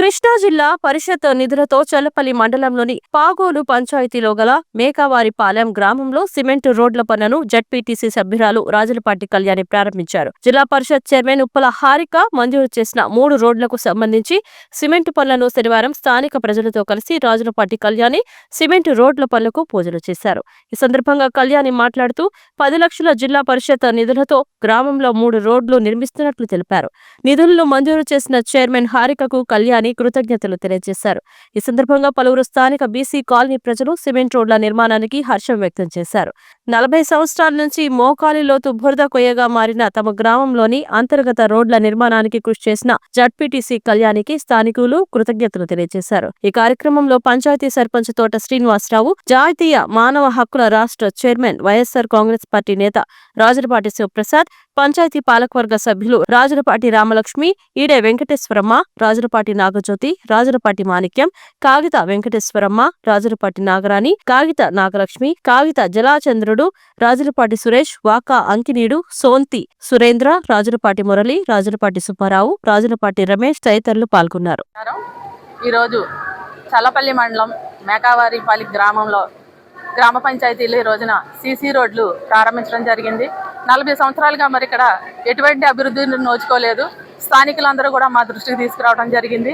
కృష్ణా జిల్లా పరిషత్ నిధులతో చల్లపల్లి మండలంలోని పాగోలు పంచాయతీలో గల మేకావారిపాలెం గ్రామంలో సిమెంట్ రోడ్ల పనులను జడ్పీటీసీ సభ్యురాలు రాజులపాటి కళ్యాణి ప్రారంభించారు. జిల్లా పరిషత్ చైర్మన్ ఉప్పల హారిక మంజూరు చేసిన మూడు రోడ్లకు సంబంధించి సిమెంట్ పనులను శనివారం స్థానిక ప్రజలతో కలిసి రాజులపాటి కళ్యాణి సిమెంట్ రోడ్ల పనులకు పూజలు చేశారు. ఈ సందర్భంగా కళ్యాణి మాట్లాడుతూ పది లక్షల జిల్లా పరిషత్ నిధులతో గ్రామంలో మూడు రోడ్లు నిర్మిస్తున్నట్లు తెలిపారు. నిధులను మంజూరు చేసిన చైర్మన్ హారికకు కళ్యాణి కృతజ్ఞతలు తెలియజేశారు. ఈ సందర్భంగా పలువురు స్థానిక బీసీ కాలనీ ప్రజలు సిమెంట్ రోడ్ల నిర్మాణానికి హర్షం వ్యక్తం చేశారు. నలభై సంవత్సరాల నుంచి మోకాలి లోతు బురద కొయ్యగా మారిన తమ గ్రామంలోని అంతర్గత రోడ్ల నిర్మాణానికి కృషి చేసిన జడ్పీటీసీ కళ్యాణికి స్థానికులు కృతజ్ఞతలు తెలియజేశారు. ఈ కార్యక్రమంలో పంచాయతీ సర్పంచ్ తోట శ్రీనివాసరావు జాతీయ మానవ హక్కుల రాష్ట్ర చైర్మన్ వైఎస్సార్ కాంగ్రెస్ పార్టీ నేత రాజులపాటి శివప్రసాద్ పంచాయతీ పాలకవర్గ సభ్యులు రాజులపాటి రామలక్ష్మి ఈడే వెంకటేశ్వరమ్మ రాజులపాటి నాగజ్యోతి రాజులపాటి మాణిక్యం కాగిత వెంకటేశ్వరమ్మ రాజులపాటి నాగరాణి కాగిత నాగలక్ష్మి కాగిత జలాచంద్రుడు రాజులపాటి సురేష్ వాకా అంకినీడు సోంతి సురేంద్ర రాజులపాటి మురళి రాజులపాటి సుబ్బారావు రాజులపాటి రమేష్ తదితరులు పాల్గొన్నారు. ఈరోజు చల్లపల్లి మండలం మేకావారిపల్లి గ్రామంలో గ్రామ పంచాయతీలు ఈ రోజున సీసీ రోడ్లు ప్రారంభించడం జరిగింది. నలభై సంవత్సరాలుగా మరి ఇక్కడ ఎటువంటి అభివృద్ధిని నోచుకోలేదు. స్థానికులందరూ కూడా మా దృష్టికి తీసుకురావడం జరిగింది.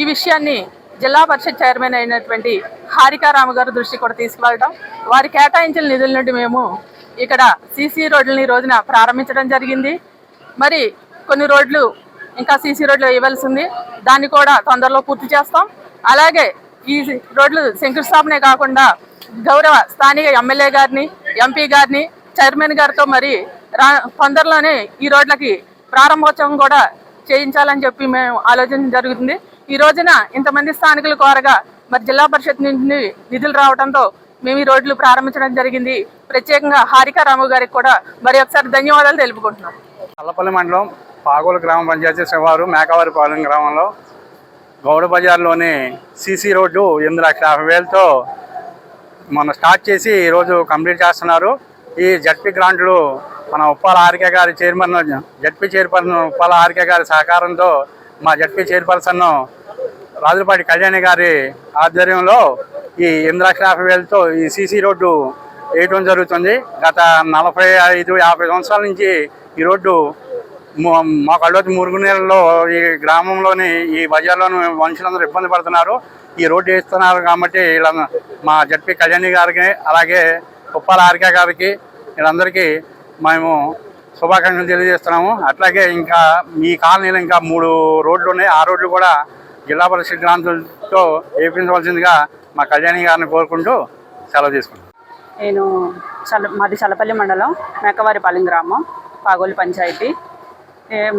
ఈ విషయాన్ని జిల్లా పరిషత్ చైర్మన్ అయినటువంటి హారికారామ గారు దృష్టి కూడా తీసుకువెళ్ళడం. వారి కేటాయించిన నిధుల నుండి మేము ఇక్కడ సీసీ రోడ్లని రోజున ప్రారంభించడం జరిగింది. మరి కొన్ని రోడ్లు ఇంకా సీసీ రోడ్లు వేయవలసి ఉంది దాన్ని కూడా తొందరలో పూర్తి చేస్తాం. అలాగే ఈ రోడ్లు శంకుస్థాపనే కాకుండా గౌరవ స్థానిక ఎమ్మెల్యే గారిని ఎంపీ గారిని చైర్మన్ గారితో మరి రా తొందరలోనే ఈ రోడ్లకి ప్రారంభోత్సవం కూడా చేయించాలని చెప్పి మేము ఆలోచన జరుగుతుంది. ఈ రోజున ఇంతమంది స్థానికులు కోరగా మరి జిల్లా పరిషత్ నుండి నిధులు రావడంతో మేము ఈ రోడ్లు ప్రారంభించడం జరిగింది. ప్రత్యేకంగా హారిక రాము గారికి కూడా మరి ఒకసారి ధన్యవాదాలు తెలుపుకుంటున్నాం. అల్లపల్లి మండలం పాగోలు గ్రామ పంచాయతీ శివారు మేకవారిపాలెం గ్రామంలో గౌడ బజార్లోని సీసీ రోడ్డు ఎనిమిది లక్షల యాభై వేలతో మొన్న స్టార్ట్ చేసి ఈరోజు కంప్లీట్ చేస్తున్నారు. ఈ జడ్పీ గ్రాంట్లు మన ఉప్పాల ఆర్కే గారి chairman ZP chairperson Uppala RK గారి సహకారంతో మా జడ్పీ చైర్పర్సన్ రాజులపాటి కళ్యాణి గారి ఆధ్వర్యంలో ఈ ఎనిమిది లక్షల యాభై వేలతో ఈ సీసీ రోడ్డు వేయటం జరుగుతుంది. గత నలభై ఐదు యాభై సంవత్సరాల నుంచి ఈ రోడ్డు మా కళ్ళొచ్చి మురుగునీళ్ళలో ఈ గ్రామంలోని ఈ బజార్లోని మనుషులందరూ ఇబ్బంది పడుతున్నారు. ఈ రోడ్డు వేస్తున్నారు కాబట్టి వీళ్ళ మా జడ్పీ కళ్యాణి గారికి అలాగే ఉప్పాల ఆర్కే గారికి వీళ్ళందరికీ మేము శుభాకాంక్షలు తెలియజేస్తున్నాము. అట్లాగే ఇంకా మీ కాలనీలో ఇంకా మూడు రోడ్లు ఉన్నాయి. ఆ రోడ్లు కూడా జిల్లా పరిషత్ గ్రాంతులతో వేయించవలసిందిగా మా కళ్యాణి గారిని కోరుకుంటూ సెలవు తీసుకుంటాం నేను చల్ల మాది చల్లపల్లి మండలం మేకవారిపాలెం గ్రామం పాగోలు పంచాయతీ.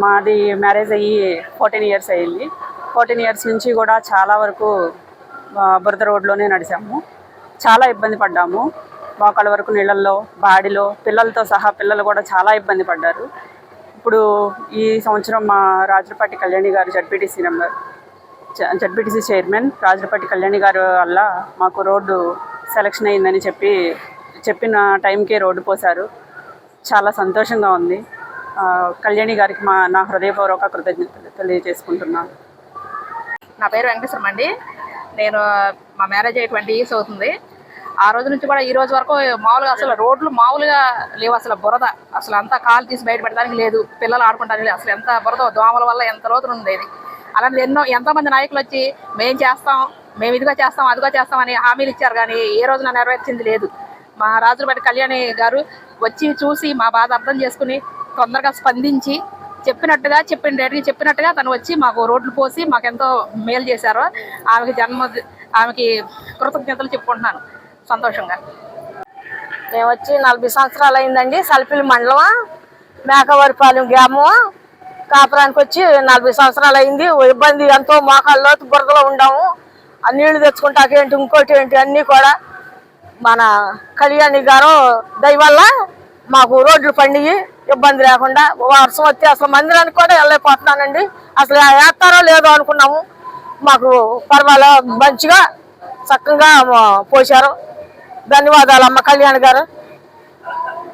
మాది మ్యారేజ్ అయ్యి ఫోర్టీన్ ఇయర్స్ అయ్యింది ఫోర్టీన్ ఇయర్స్ నుంచి కూడా చాలా వరకు బురద రోడ్లోనే నడిచాము. చాలా ఇబ్బంది పడ్డాము. మోకాళ్ళ వరకు నీళ్ళల్లో బాడీలో పిల్లలతో సహా పిల్లలు కూడా చాలా ఇబ్బంది పడ్డారు. ఇప్పుడు ఈ సంవత్సరం మా రాజులపాటి కళ్యాణి గారు ZPTC number ZPTC chairman Rajulapati Kalyani గారు వల్ల మాకు రోడ్డు సెలక్షన్ అయిందని చెప్పి చెప్పిన టైంకే రోడ్డు పోశారు. చాలా సంతోషంగా ఉంది. కళ్యాణి గారికి మా నా హృదయపూర్వక కృతజ్ఞతలు తెలియజేసుకుంటున్నాను. నా పేరు వెంకటేశ్వరం అండి నేను మా మ్యారేజ్ అయ్యి ట్వంటీ ఇయర్స్ అవుతుంది. ఆ రోజు నుంచి కూడా ఈ రోజు వరకు మామూలుగా అసలు రోడ్లు మామూలుగా లేవు అసలు బురద. అసలు అంతా కాలు తీసి బయట పెట్టడానికి లేదు. పిల్లలు ఆడుకుంటానికి అసలు ఎంత బురద దోమల వల్ల ఎంత రోజులు ఉండేది. అలాంటి ఎన్నో ఎంతోమంది నాయకులు వచ్చి మేము చేస్తాం మేము ఇదిగా చేస్తాం అదిగా చేస్తాం అని హామీలు ఇచ్చారు. కానీ ఏ రోజున నెరవేర్చింది లేదు. మా రాజులపేట కళ్యాణి గారు వచ్చి చూసి మా బాధ అర్థం చేసుకుని తొందరగా స్పందించి చెప్పినట్టుగా చెప్పిన రేటుకి చెప్పినట్టుగా తను వచ్చి మాకు రోడ్లు పోసి మాకెంతో మేలు చేశారు. ఆమెకి జన్మ ఆమెకి కృతజ్ఞతలు చెప్పుకుంటున్నాను. సంతోషంగా. మేము వచ్చి నలభై సంవత్సరాలు అయిందండి. సల్పిలి మండలం మేకవరిపాలెం గ్రామం కాపురానికి వచ్చి నలభై సంవత్సరాలు అయింది. ఓ ఇబ్బంది ఎంతో మోకాళ్ళలో బురదలో ఉండాము. ఆ నీళ్ళు తెచ్చుకుంటాకేంటి ఇంకోటి ఏంటి అన్నీ కూడా మన కళ్యాణి గారు దయవల్ల మాకు రోడ్లు పండిగి ఇబ్బంది లేకుండా వర్షం వస్తే అసలు మందిరానికి కూడా వెళ్ళలేకపోతున్నానండి. అసలు వేస్తారో లేదో అనుకున్నాము. మాకు పర్వాలేదు మంచిగా చక్కగా పోశారు. ధన్యవాదాలు అమ్మ కళ్యాణ్ గారు.